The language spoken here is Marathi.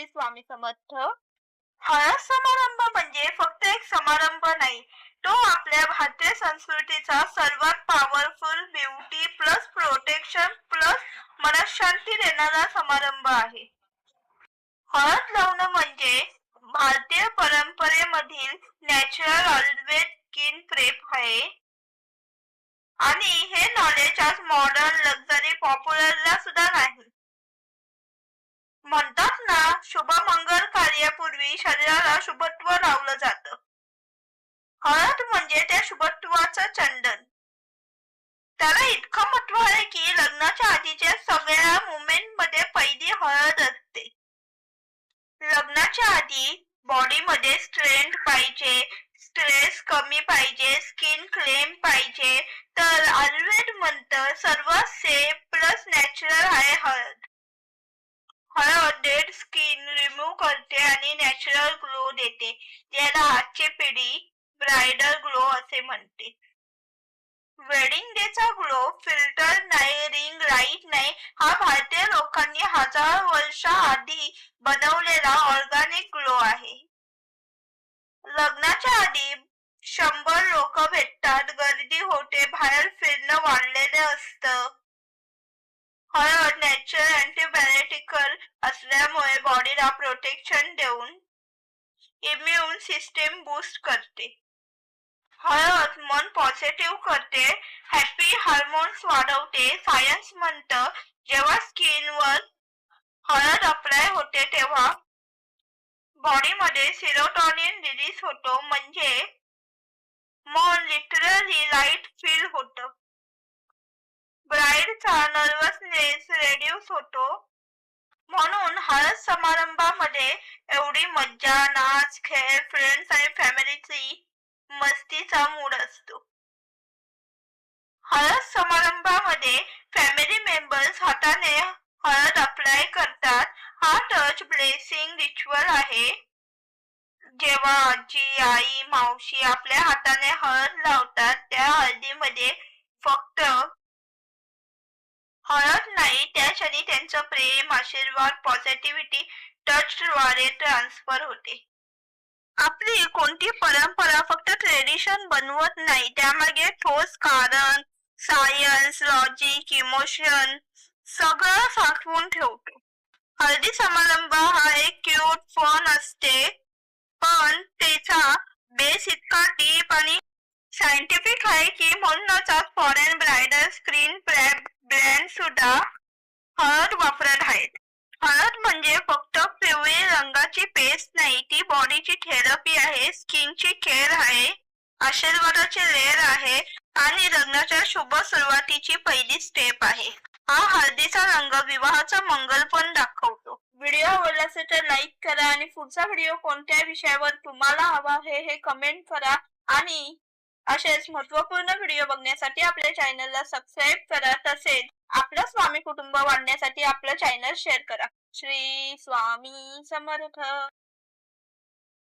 श्री स्वामी समर्थ. हळद समारंभ म्हणजे फक्त एक समारंभ नाही तो आपल्या भारतीय संस्कृतीचा सर्वात powerful beauty plus protection plus मनशांती देणारा समारंभ आहे. हळद लावणं म्हणजे भारतीय परंपरेमधील नॅचरल आयुर्वेद स्किन प्रेप आहे. आणि हे नॉलेज आज मॉडर्न लक्झरी पॉप्युलरला सुद्धा नाही शुभमंगल कार्यापूर्वी शरीराला शुभत्व लावलं जात. हळद म्हणजे त्या शुभत्वाचं चंदन. त्याला इतकं महत्त्व आहे की लग्नाच्या आधीच्या सगळ्या मुमेंटमध्ये पहिली हळद असते. लग्नाच्या आधी बॉडीमध्ये स्ट्रेंथ पाहिजे स्ट्रेस कमी पाहिजे स्किन क्लेम पाहिजे तर आयुर्वेद म्हणतं सर्व सेफ प्लस नॅचरल आहे हळद हळद डेड स्किन रिमूव्ह करते आणि नॅचरल ग्लो देते ज्याला आजची पिढी ब्रायडल ग्लो असे म्हणते. वेडिंग डेचा ग्लो फिल्टर नाही रिंग लाइट नाही हा भारतीय लोकांनी हजार वर्षा आधी बनवलेला ऑर्गॅनिक ग्लो आहे. लग्नाच्या आधी शंभर लोक भेटतात गर्दी होते बाहेर फिरणं वाढलेलं असतं. हळद नॅचरल अँटीबायोटिकल असल्यामुळे बॉडीला प्रोटेक्शन देऊन इम्युन सिस्टीम बूस्ट करते. हळद मन पॉझिटिव्ह करते हॅपी हार्मोन्स वाढवते सायन्स म्हणतं जेव्हा स्किनवर हळद अप्लाय होते तेव्हा बॉडीमध्ये सिरोटॉनिन रिलीज होतो म्हणजे मन लिटरली लाइट फील होत. ब्राईडचा नर्वसनेस रेड्यूस होतो. म्हणून हळद समारंभामध्ये एवढी मज्जा नाच खेळ फ्रेंड्स आणि फॅमिलीची मस्तीचा मूड असतो. हळद समारंभामध्ये फॅमिली मेंबर्स हाताने हळद अप्लाय करतात. हा टच ब्लेसिंग रिच्युअल आहे. जेव्हा आजी आई मावशी आपल्या हाताने हळद लावतात त्या हळदीमध्ये फक्त हळद नाही त्या क्षणी त्यांचं प्रेम आशीर्वाद पॉझिटिव्हिटी टचद्वारे ट्रान्सफर होते. आपली कोणती परंपरा फक्त ट्रेडिशन बनवत नाही त्यामागे ठोस कारण सायन्स लॉजिक इमोशन सगळं साठवून ठेवतो. हळदी समारंभ हा एक क्यूट फन असते पण त्याचा बेस इतका डीप आणि सायंटिफिक आहे की म्हणूनच आज फॉरेन ब्रायडल स्क्रीन ब्रँड सुद्धा हळद वापरत आहेत. हळद म्हणजे फक्त पिवळी रंगाची पेस्ट नाही ती बॉडीची थेरपी आहे स्किनची केअर आहे आशीर्वादाचे लेअर आहे आणि लग्नाच्या शुभ सुरुवातीची पहिली स्टेप आहे. हा हळदीचा रंग विवाहाचा मंगल पण दाखवतो. व्हिडिओ आवडला असेल तर लाईक करा आणि पुढचा व्हिडिओ कोणत्या विषयावर तुम्हाला हवा आहे हे कमेंट करा आणि असेच महत्त्वपूर्ण व्हिडिओ बघण्यासाठी आपल्या चॅनलला सबस्क्राईब करा तसेच आपलं स्वामी कुटुंब वाढण्यासाठी आपलं चॅनल शेअर करा. श्री स्वामी समर्थ.